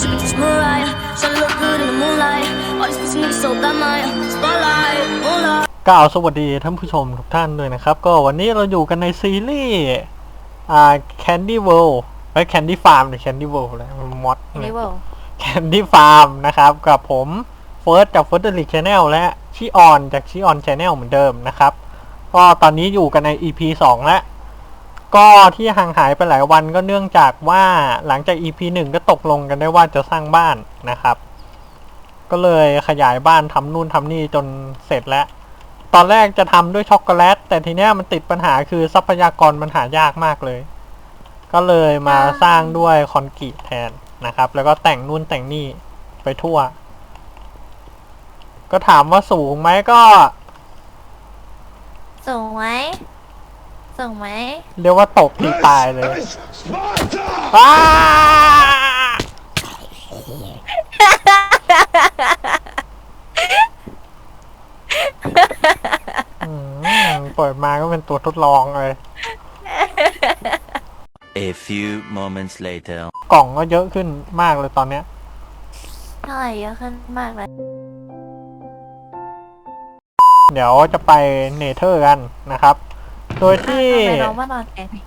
She be just Mariah. She look good in the moonlight. All these pussy niggas so bad, Maya. Spotlight, moonlight. กล่าวสวัสดีท่านผู้ชมทุกท่านด้วยนะครับ ก็วันนี้เราอยู่กันในซีรีส์อ่า Candy World ไอ้ Candy Farm หรือ Candy World แล้วมอดนี่เวล Candy Farm นะครับกับผมเฟิร์สจาก f i r s t l e a g u e Channel และชิออนจากชิออน Channel เหมือนเดิมนะครับ ก็ตอนนี้อยู่กันใน EP 2 แล้ว ก็ที่ห่างหายไปหลายวันก็เนื่องจากว่าหลังจาก EP 1 ก็ตกลงกันได้ว่าจะสร้างบ้านนะครับ ก็เลยขยายบ้านทำนู่นทำนี่จนเสร็จแล้ว ตอนแรกจะทำด้วยช็อกโกแลต แต่ทีเนี้ยมันติดปัญหาคือทรัพยากรมันหายากมากเลย ก็เลยมาสร้างด้วยคอนกรีตแทนนะครับ แล้วก็แต่งนู่นแต่งนี่ไปทั่ว ก็ถามว่าสูงไหมก็ส่งไหม ส่งไหมเรียกว่าตกที่ตายเลย Sparta! อ้าอืมเปิดมาก็เป็นตัวทดลองเลย A few moments later. กล่องก็เยอะขึ้นมากเลยตอนเนี้ย เท่าไหร่เยอะขึ้นมากเลยเดี๋ยวจะไปเนเธอร์กันนะครับ โดยที่ทำไมน้องมานอนแกนี่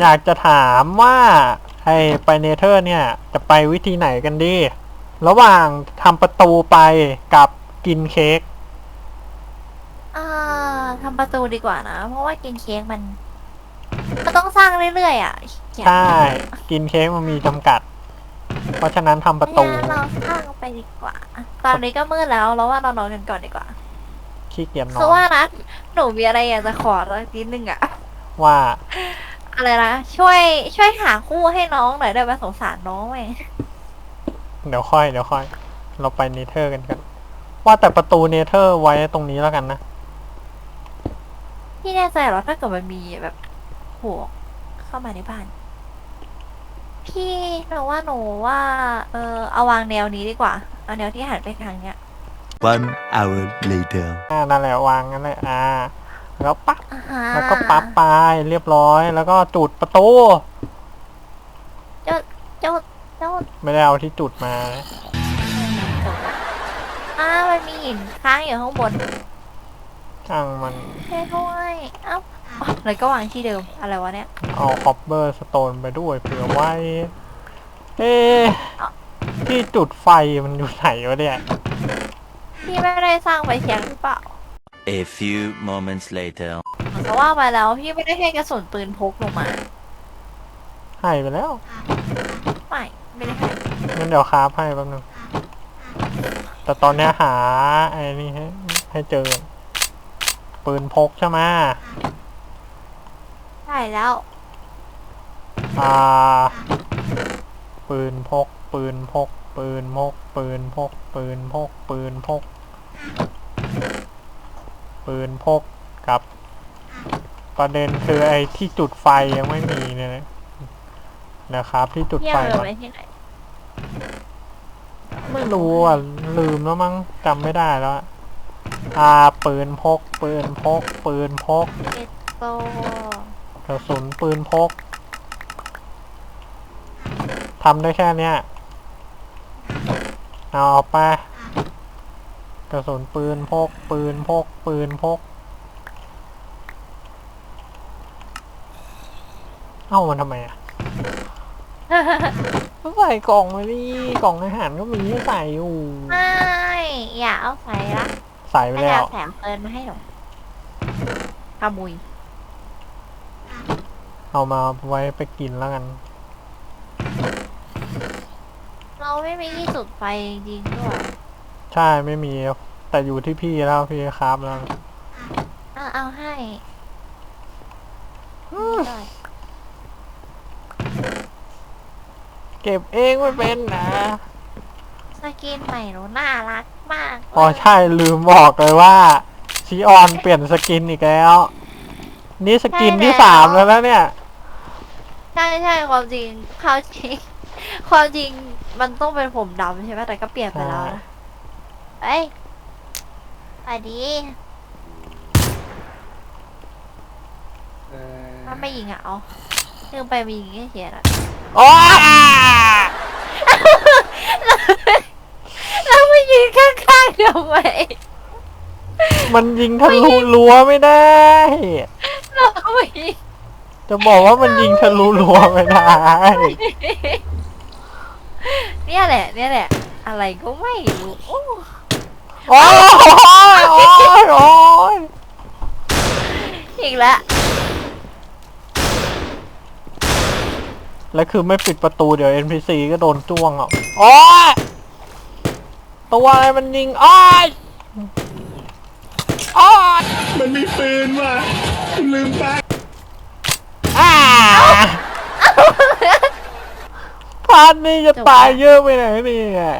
อยากจะถามว่าไอไปเนเธอร์เนี่ย จะไปวิธีไหนกันดี ระหว่างทำประตูไปกับกินเค้กอ่าทำประตูดีกว่านะ เพราะว่ากินเค้กมัน มันต้องสร้างเรื่อยๆอะเขียนใช่กินเค้กมันมีจำกัด เพราะฉะนั้นทำประตู งั้นเราสร้างไปดีกว่า ตอนนี้ก็มืดแล้วเราว่าเรานอนกันก่อนดีกว่า ขี้เกียจนอคือนว่านะหนูมีอะไรอยากจะขอสักนิดนึงอะว่า อะไรนะช่วย ช่วยหาคู่ให้น้องหน่อยได้ไหมสงสารน้องไหมเดี๋ยวค่อยเดี๋ยวค่อย เราไปเนเธอร์กันกันว่าแต่ประตูเนเธอร์ไว้ตรงนี้แล้วกันนะ พี่แน่ใจเหรอถ้าเกิดมันมีแบบหัวเข้ามาในบ้าน พี่หนูว่าหนูว่า เออเอาวางแนวนี้ดีกว่า เอาแนวที่หันไปทางเนี้ย One hour later. อ่านั่นแหละวางกันเลยอ่า แล้วปักอ่าฮะแล้วก็ปั๊บไปเรียบร้อย แล้วก็จุดประตูเจ้าเจ้าเจ้าไม่ได้เอาที่จุดมาอ่ามันมีหินค้างอยู่ข้างบนช่างมันช่วยด้วยเอ้าอ๋อเลยก็วางที่เดิม อะไรวะเนี่ย เอาคอปเปอร์สโตนไปด้วยเผื่อไว้ เอ๊ะที่จุดไฟมันอยู่ไหนวะเนี่ย พี่ไม่ได้สร้างไฟแช็กหรือเปล่า A few moments later. เพราะว่ามาแล้วพี่ไม่ได้ให้กระสุนปืนพกลงมาให้ไปแล้วไม่ไม่ได้ให้งั้นเดี๋ยวคราฟให้แป๊บนึงแต่ตอนเนี้ยหาไอ้นี่ให้ให้เจอ ปืนพกใช่ไหมใช่แล้ว อ่า ปืนพก ปืนพก ปืนพก ปืนพก ปืนพก ปืนพก ปืนพกกับประเด็นคือไอ้ที่จุดไฟยังไม่มีเนี่ยนะนะครับ ที่จุดพี่ไฟเอาก่อนไว้ที่ไหนไม่รู้อะ ลืมแล้วมั้งจำไม่ได้แล้วอะอ่าปืนพก ปืนพก ปืนพกโตกระสุนปืนพกทำได้แค่เนี้ยเอาออกไป กระสุนปืนพกปืนพกปืนพก เอ้ามันทำไมอะก็ใส่กล่องมาดิกล่องอาหารก็มีให้ใส่อยู่ ไม่ อย่าเอาใส่ละใส่ไปไม่แล้ได้วเอาแถมเปินมาให้หนูขโมุยเอามาไว้ไปกินแล้วกัน เราไม่มีที่จุดไฟจริงๆด้วย ใช่ไม่มี แต่อยู่ที่พี่แล้วพี่ครับแล้วอะเอาให้ได้เก็บเองไม่เป็นนะสกินใหม่หนูน่ารักมากอ๋อใช่ลืมบอกเลยว่าชีออนเปลี่ยนสกินอีกแล้ว นี่สกินที่สามแล้วนะเนี่ย ใช่ใช่ความจริงความจริงความจริงมันต้องเป็นผมดำใช่ไหมแต่ก็เปลี่ยนไปแล้ว นะเอ้ยสวัสดีมันไม่ยิงอะเอาลืมไปมียิงแค่เขียนอะโอ้ยแล้วไม่ยืนข้างๆทำไมมันยิงทะลุรั้วไม่ได้ เราไม่ยิงจะบอกว่ามันยิงทะลุรั้วไม่ได้ เนี่ยแหละ เนี่ยแหละ อะไรก็ไม่รู้ โอ้อยโอ้ยโอ้ยอีกแล้ว แล้วคือไม่ปิดประตูเดี๋ยว NPC ก็โดนจ้วงอะโอ้ยตัวอะไรมันยิงอ้อยอ้อยมันมีปืนว่ะคุณลืมไปอ่าพาดนี่จะตายเยอะไปไหนเนี่ย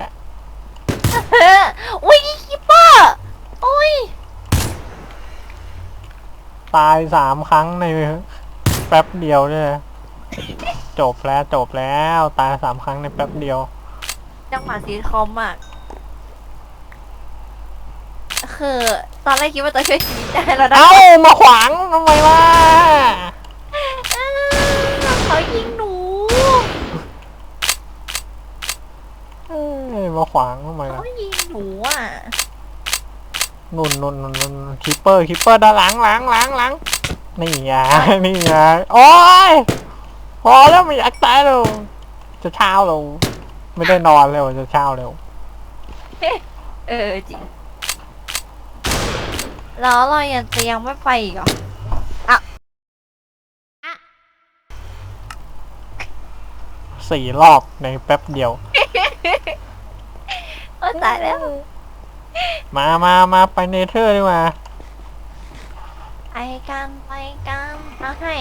อุ้ย เปอร์โอ้ยตายสามครั้งในแป๊บเดียวเนี่ยจบแล้วจบแล้วตายสามครั้งในแป๊บเดียว จังหวะซีคอมอะคือตอนแรกคิดว่าจะช่วยชีวิตได้แล้วนะเอ้ามาขวางทำไมล่ะอ้าวเขายิงหนู เอ้ยมาขวางทำไมล่ะเขายิงหนูอะ นุ่นนุ่นนุ่นนุ่นคิปเปอร์คิปเปอร์ด้านหลังหลังหลังหลังนี่ไงนี่ไงโอ้ยพอแล้วไม่อยากตายแล้วจะเช้าแล้วไม่ได้นอนแล้วจะเช้าแล้วเออจริงแล้วเรายังจะยังไม่ไปอีกเหรอสี่รอบในแป๊บเดียวเออตายแล้ว มามามาไปเนเธอร์ดีกว่าไปกันไปกันเอาให้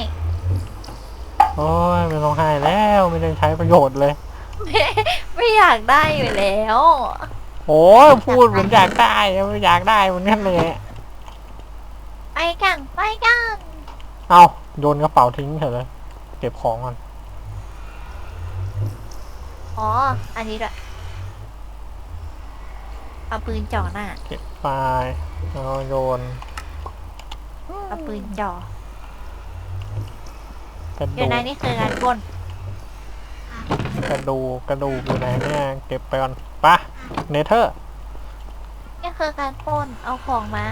โอ้ยไม่ต้องให้แล้วไม่ได้ใช้ประโยชน์เลย ไม่ไม่อยากได้อยู่แล้ว โอ้ยพูดเหมือนอยากได้ไม่อยากได้เหมือนกันเลยไปกันไปกันเอาโยนกระเป๋าทิ้งเถอะเลย เก็บของก่อนอ๋อ อันนี้ด้วย เอาปืนจ่อหน้าเก็บไปแล้วโยนเอาปืนจ่อกระอดูยู่กในนี่คือการปล้นกระดูกกระดูกอยู่ไหนเนี่ยเก็บไปก่อนปะเนเธอร์นี่คือการปล้นเอาของมา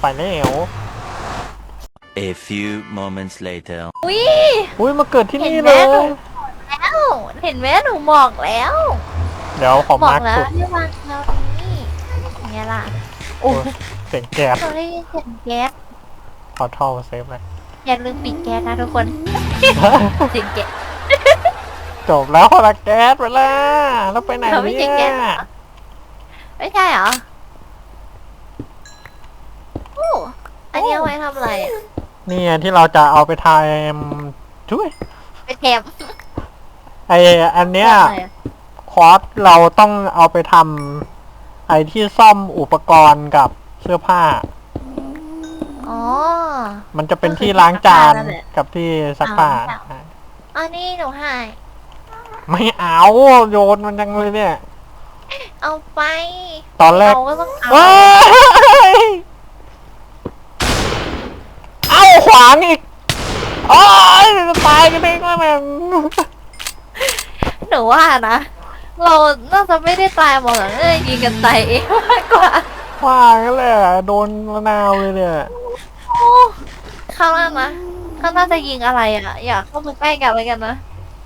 ไปแล้ว A few moments later. อุ้ย อุ้ยมาเกิดที่นี่เห็นไหเลมยแล้ว เห็นไหมหนูบอกแล้ว เดี๋ยวขอบอมากร์คแล้วจุดที่วางเรานี้อย่างเงี้ยล่ะโอ้โอ้ยเสียงแก๊สเราได้ยินเสียงแก๊สขอท่อเซฟเลย อย่าลืมปิดแก๊สนะทุกคนเสียงแก๊ส จบแล้วคนละแก๊สไปแล้วแล้วไปไหนเราไม่เนี่ใช่แก๊สเหรยอไม่ใช่เหรอโอ้อันนี้เอาไว้ทำอะไรอะเนี่ยที่เราจะเอาไปทำช่วยไปแถมไออันเนี้ย ทำอะไรอะ คอร์สเราต้องเอาไปทำไอที่ซ่อมอุปกรณ์กับเสื้อผ้า อ๋อ มันจะเป็นก็คือที่ล้างจานซักผ้านั่นแหละกับที่ซักผ้าอ๋อซักอันนี้หนูให้ไม่เอาโยนมันจังเลยเนี่ย เอาไป ตอนแรก เอาก็ต้องเอาเอ้ยเอาขวางอีกโอ้ยจะตายกันเองแล้วแม่งหนูว่านะ เราน่าจะไม่ได้ตายหมดหรอกน่าจะยิงกันตายเองมากกว่าว่ากันเลยอะโดนมะนาวเลยเนี่ยโอ้ข้างหน้านะข้างหน้าจะยิงอะไรอะ อยากเข้ามาใกล้กันเลยกันนะ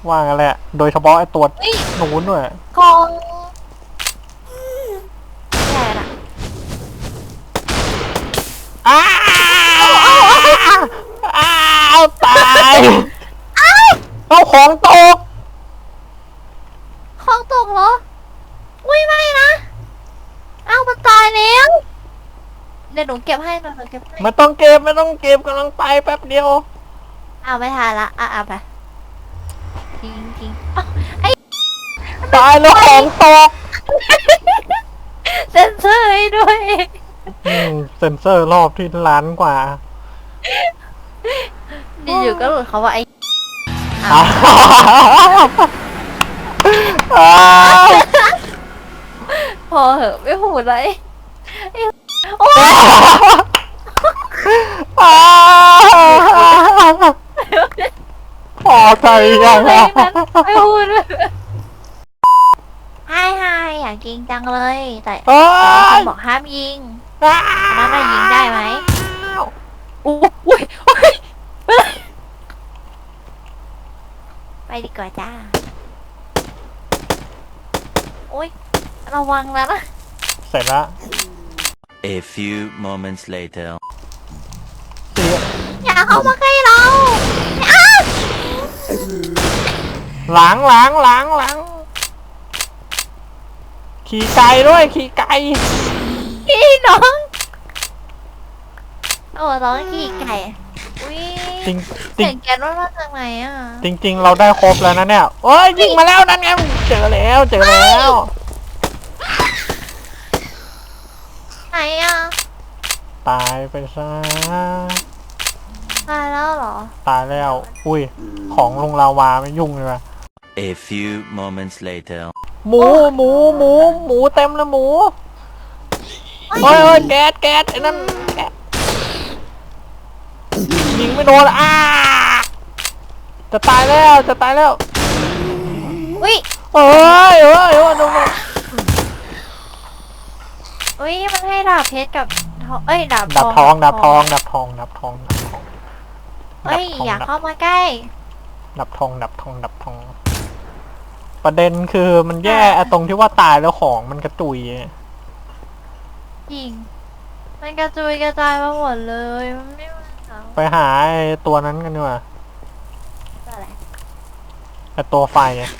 ว่ากันแหละ โดยเฉพาะไอตัวเฮ้ย หนูด้วยกองแย่ละ อ้าวอ้าวตายเอาของตก ของตกเหรอ อุ้ยไม่นะ เอ้ามันตายแล้ว เดี๋ยวหนูเก็บให้หนูหนูเก็บให้ไม่ต้องเก็บไม่ต้องเก็บกำลังไปแป๊บเดียว เอาไม่ทันละอะเอาไปทิ้งทิ้งเอ้าไอ้ตายแล้วของตกเซนเซอร์ให้ด้วย อืมเซ็นเซอร์รอบที่ล้านกว่าอยู่ๆก็หลุดเขาว่าไอ้อ้าวอ้าว พอเหอะไม่พูดเลยไอ้โอ้ยอ้าว พอใจยังไม่อะไม่พูดเลยให้ให้อยากยิงจังเลย แต่เอ้แต่ยคนบอกห้ามยิงอ้าอันนั้นน่ะยิงได้ไหมวอุ้ยอุ้ยอุ้ยไปดีกว่าจ้าโอ้ยระวังแล้วนะเสร็จแล้ว A few moments later. เสียอย่าเข้ามาใกล้เราหลังหลังหลังหลังขี่ไก่ด้วยขี่ไก่พี่น้อง โอ้น้องขี่ไก่อุ้ยจริงจริเสีงยงแก๊สว่ามาจากไหนอะจริง ๆ เราได้ครบแล้วนะเนี่ยโอ้ยยิงมาแล้วนั่นไงเจอแล้วเจอแล้ว ไหนอะ ตายไปซะตายแล้วเหรอ ตายแล้ว อุ้ย ของลงลาวาไม่ยุ่งเลยว่ะ A few moments later. หมูหมูหมูหมูเต็มเลยหมูโอ้ยโอ้ยแก๊สแก๊สไอ้นั่นแก๊สยิงไม่โดนอะอ้าจะตายแล้วจะตายแล้วอุ้ยเอ้ยเอ้ยเอ้ยโดนโดนอุ้ยมันให้ดาบเพชรกับ ทองเอ้ยดาบดับทองดับทองดับทองดับทองดับทองเอ้ยดับทองอย่าดับเข้ามาใกล้ดับทองดับทองดับทอง ประเด็นคือมันแย่ไอ้ตรงที่ว่าตายแล้วของมันกระจุยจริงมันกระจุยกระจายมาหมดเลยมันไม่มาเอาไปหาไอ้ตัวนั้นกันดีกว่าอะไรไอ้ตัวไฟอะ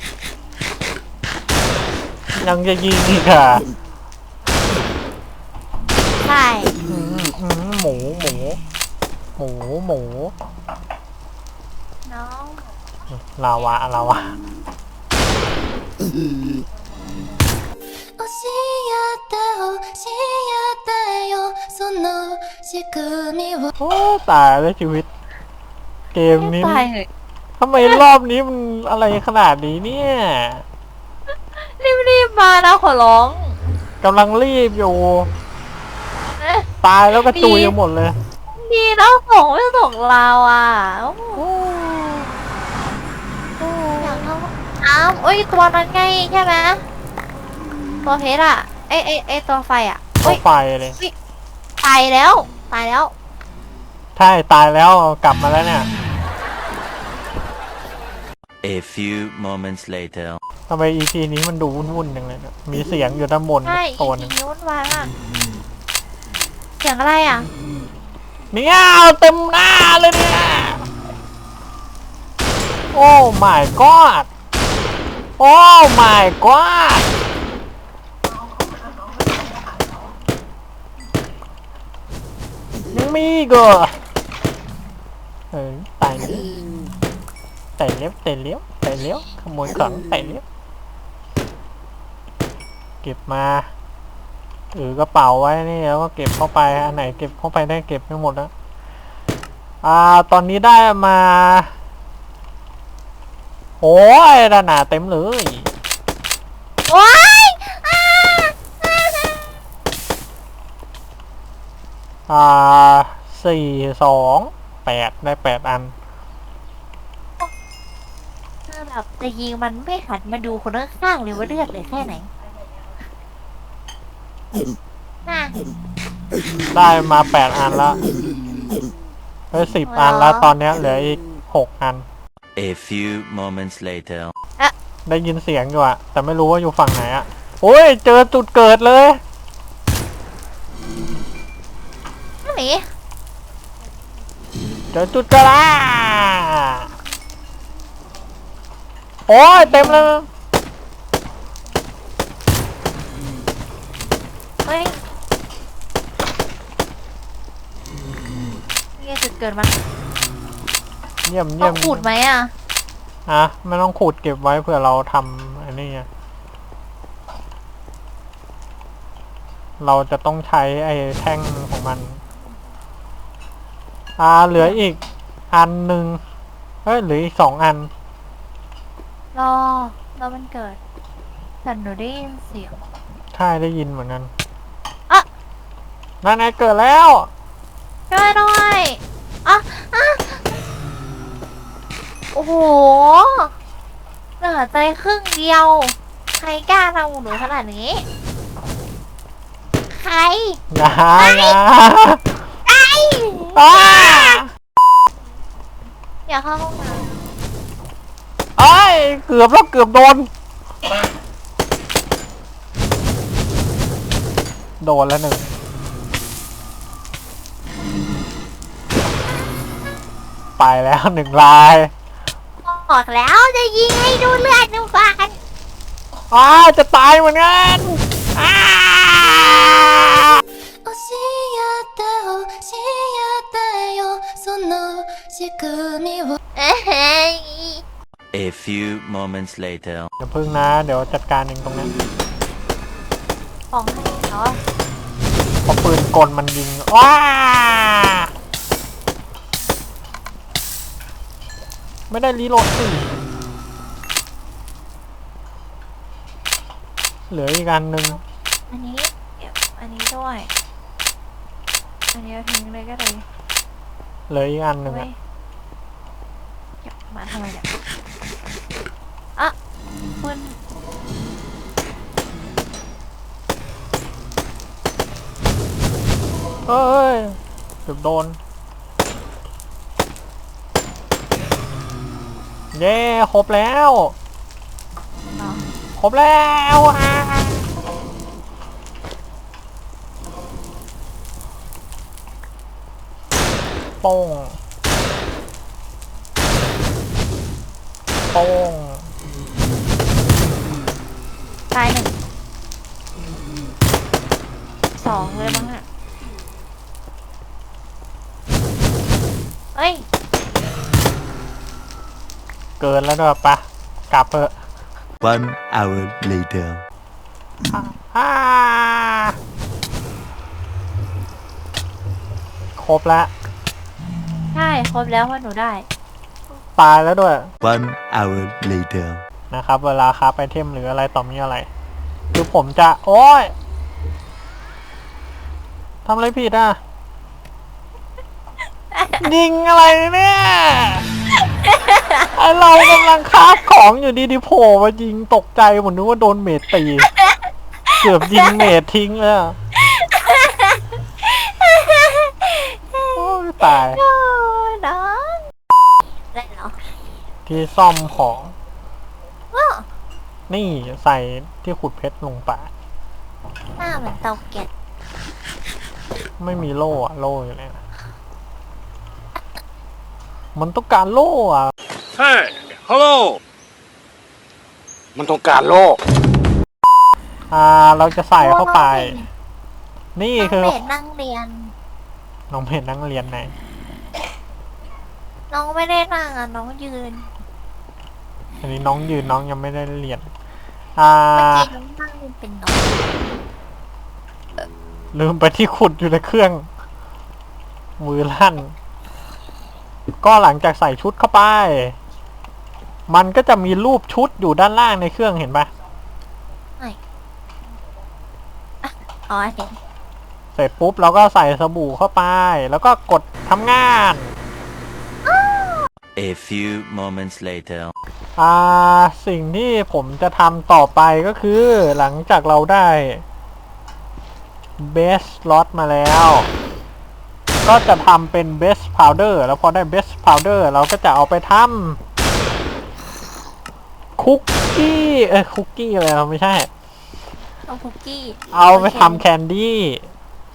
ยังจะยิงอีกอะใช่อืมอืม หมูหมูหมูหมูน้องลาวะลาวะโอ้ตายแล้วชีวิต เกมนี้ทำไมรอบนี้มันอะไรขนาดนี้เนี่ย รีบๆมานะขอร้องกำลังรีบอยู่ ตายแล้วก็จุยกันหมดเลย ดีนะส่งไม่ส่งเราอะโอ้โหอยากเข้าอ้าวอุ้ยตัวนั้นไงใช่ไหมตัวเพชรอะไอไอไอตัวไฟอะตัอุ้วยไฟเลย ตายแล้วตายแล้วใช่ตายแล้วกลับมาแล้วเนี่ย A few moments later. ทำไม EP นี้มันดูวุ่นๆจังเลยเนี่ยมีเสียงอยู่ด้านบนใช่ตัวหนึงอีกนิ้ววางอะ เสียงอะไรอะ เนี่ยเต็มหน้าเลยเนี่ย โอ้ my god โอ้ my god ยังมีอีก็เออตายเลยแต่เลี้ยวแต่เลี้ยวแต่เลี้ยวขโมยของแต่เลี้ยวเก็บมา ถือกระเป๋าไว้นี่แล้วก็เก็บเข้าไปอันไหนเก็บเข้าไปได้เก็บทั้งหมดแล้วอ่าตอนนี้ได้มาโอ้ยด้านหนาเต็มเลยว้ายอ้าอ่าสี่สองแปดได้แปดอันคือแบบจะยิงมันไม่หันมาดูคนข้างๆเลยว่าเลือดเหลยแค่ไหน น่ะได้มาแปดอันแล้วเฮ้ยสิบอันแล้วตอนเนี้ยเหลืออีกหกอัน A few moments later. ได้ยินเสียงอยู่อะแต่ไม่รู้ว่าอยู่ฝั่งไหนอะโอ้ย เจอจุดเกิดเลยหนีเจอจุดเกิดอะโอ้ย เต็มเลย เฮ้ย เนี่ยจุดเกิดมันเยี่ยมต้เยี่อยงมขูดไหมอะ อะไม่ต้องขูดเก็บไว้เผื่อเราทำอันนี้ไงเราจะต้องใช้ไอ้แท่งของมัน อ่าเหลืออีกอันหนึ่งเฮ้ยเหลืออีกสองอัน รอรอมันเกิด แต่หนูได้ยินเสียง ใช่ได้ยินเหมือนกันอะ นั่นไงเกิดแล้ว ช่วยด้วย อะอะโอ้โหเหลือใจครึ่งเดียว ใครกล้าทำหนูขนาดนี้ ใครอย่าอย่าไอ้อ้าอย่าเข้าห้องน้ไอ้ยเกือบแล้วเกือบโดน โดนแล้วหนึ่ง ไปแล้วหนึ่งลายบอกแล้วจะยิงให้ดูเลือดนุบานอ้าจะตายเหมือนกันอ้าเอ้ย A few moments later อย่าพึ่งนะ เดี๋ยวจัดการเองตรงนั้นของให้เขาเพราปืนกลมันยิงว้า ไม่ได้รีโหลดสิเหลืออีกอันหนึ่งอันนี้เก็บอันนี้ด้วย อันนี้เอาทิ้งเลยก็ได้เหลืออีกอันหนึ่งเว้อะยเก็บมาทำไมเนี่ยอะคุณเอ้ยเกือบโดน เย้ครบแล้วเนาะครบแล้วอะโป้งโป้งตายหนึ่งสองเลยมั้งอะเอ้ย เกินแล้วด้วยปะกลับเถอะ One hour later. อ่าครบแล้วใช่ครบแล้วเพราะหนูได้ ตายแล้วด้วย One hour later. นะครับ เวลาคราฟไอเทมหรืออะไรต่อมีอะไร คือผมจะ โอ้ยทำอะไรผิดอะ ยิงอะไรเนี่ย ไอเรากำลังคราฟของอยู่ดีๆโผล่มายิงตกใจผมนึกว่าโดนเมดตี เกือบยิงเมดทิ้งเลยอะโอ้ยตาย โอ้ยน้องได้เหรอที่ซ่อมของ ว้าวนี่ใส่ที่ขุดเพชรลงไปหน้าเหมือนเตาแก๊สไม่มีโล่อะโล่อยู่เลยนะมันต้องการโล่อะ ใช่ฮัลโหลมันต้องการโลก อ่า เราจะใส่เข้าไป นี่นั่งคือเบสนั่งเรียน น้องเพชรนั่งเรียนไหน น้องไม่ได้นั่งอะ น้องยืนอันนี้น้องยืนน้องยังไม่ได้เรียน อ่า เมื่อกี้น้องนั่งเป็นน้องลืมไปที่ขุดอยู่ในเครื่อง มือลั่น ก็หลังจากใส่ชุดเข้าไป มันก็จะมีรูปชุดอยู่ด้านล่างในเครื่องเห็นปะอ๋อเห็นเสร็จปุ๊บเราก็ใส่สบู่เข้าไป แล้วก็กดทำงาน A few moments later. อ่าสิ่งที่ผมจะทำต่อไปก็คือหลังจากเราได้เบสล็อตมาแล้ว ก็จะทำเป็นเบสพาวเดอร์แล้วพอได้เบสพาวเดอร์เราก็จะเอาไปทำ คุกกี้เอ้ยคุกกี้อะไรวะไม่ใช่ เอาคุกกี้เอาไปทำแคนดี้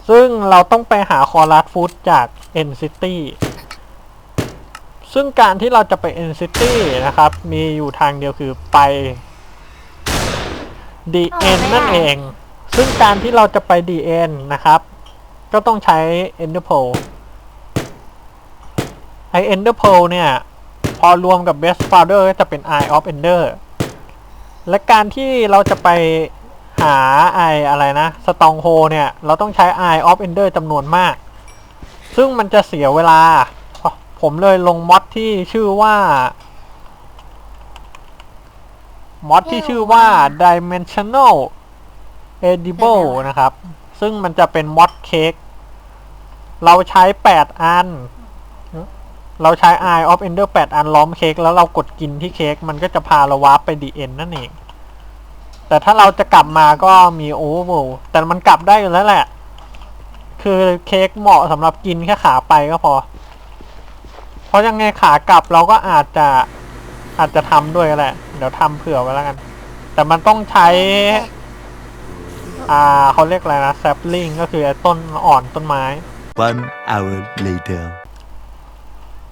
ซึ่งเราต้องไปหาคอรัสฟูดจาก N City ซึ่งการที่เราจะไป N City นะครับ มีอยู่ทางเดียวคือไป DN นั่นเอง ซึ่งการที่เราจะไป DN นะครับ ก็ต้องใช้ Ender Pearl ไอ Ender Pearl เนี่ยพ อรวมกับ Best Powder ก็จะเป็น Eye of Ender และการที่เราจะไปหาไออะไรนะ Strong h o เนี่ย เราต้องใช้ Eye of Ender จำนวนมาก ซึ่งมันจะเสียเวลา ผมเลยลงมอดที่ชื่อว่ามอดที่ชื่อว่า Dimensional Edible นะครับ ซึ่งมันจะเป็นมอดเค้กเราใช้ 8 อัน เราใช้ Eye of Ender 8 อันล้อมเค้กแล้วเรากดกินที่เค้กมันก็จะพาเราวาร์ปไป DN นั่นเอง แต่ถ้าเราจะกลับมาก็มีโอเวอร์แต่มันกลับได้อยู่แล้วแหละ คือเค้กเหมาะสำหรับกินแค่ขาไปก็พอ เพราะยังไงขากลับเราก็อาจจะอาจจะทำด้วยก็แหละ เดี๋ยวทำเผื่อไว้แล้วกัน แต่มันต้องใช้ อ่าเขาเรียกอะไรนะแซปลิงก็คือต้นอ่อนต้นไม้ One hour later.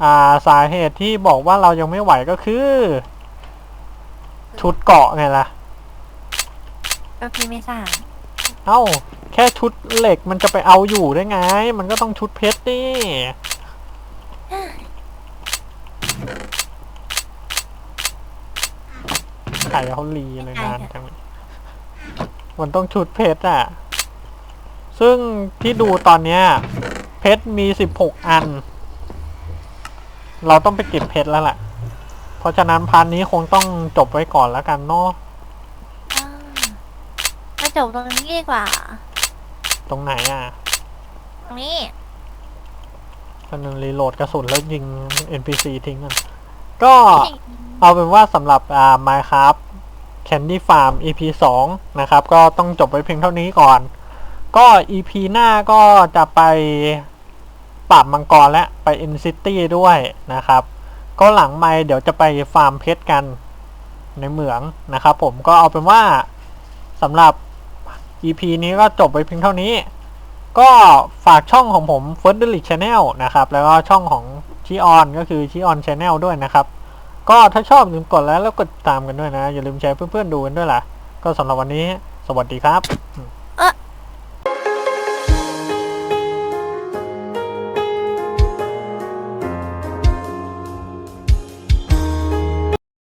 อ่าสาเหตุที่บอกว่าเรายังไม่ไหวก็คือ ชุดเกาะไงล่ะ ก็พี่ไม่สร้างเอ้า แค่ชุดเหล็กมันจะไปเอาอยู่ได้ไง มันก็ต้องชุดเพชรดิไข่เขาลีเลยนานจังเลยมันต้องชุดเพชรอะ ซึ่งที่ดูตอนเนี้ย เพชรมีสิบหกอัน เราต้องไปเก็บเพชรแล้วล่ะเพราะฉะนั้นพาร์ทนี้คงต้องจบไว้ก่อนแล้วกันเนาะอ่ามาจบตรงนี้ดีกว่า ตรงไหนอะตรงนี้ก็นึงรีโหลดกระสุนแล้วยิง NPC ทิ้งกันก็ เอาเป็นว่าสำหรับอ่า Minecraft Candy Farm EP 2 นะครับ ก็ต้องจบไว้เพียงเท่านี้ก่อน ก็ EP หน้าก็จะไป ปราบมังกรและไป In City ด้วยนะครับ ก็หลังไม่เดี๋ยวจะไปฟาร์มเพชรกันในเหมืองนะครับ ผมก็เอาเป็นว่าสำหรับ EP นี้ก็จบไปเพียงเท่านี้ ก็ฝากช่องของผม First d e l i c Channel นะครับ แล้วก็ช่องของชิออนก็คือชิออน Channel ด้วยนะครับ ก็ถ้าชอบอย่าลืมกดไลค์แล้วกดติดตามกันด้วยนะ อย่าลืมแชร์เพื่อนๆดูกันด้วยล่ะ ก็สำหรับวันนี้ สวัสดีครับ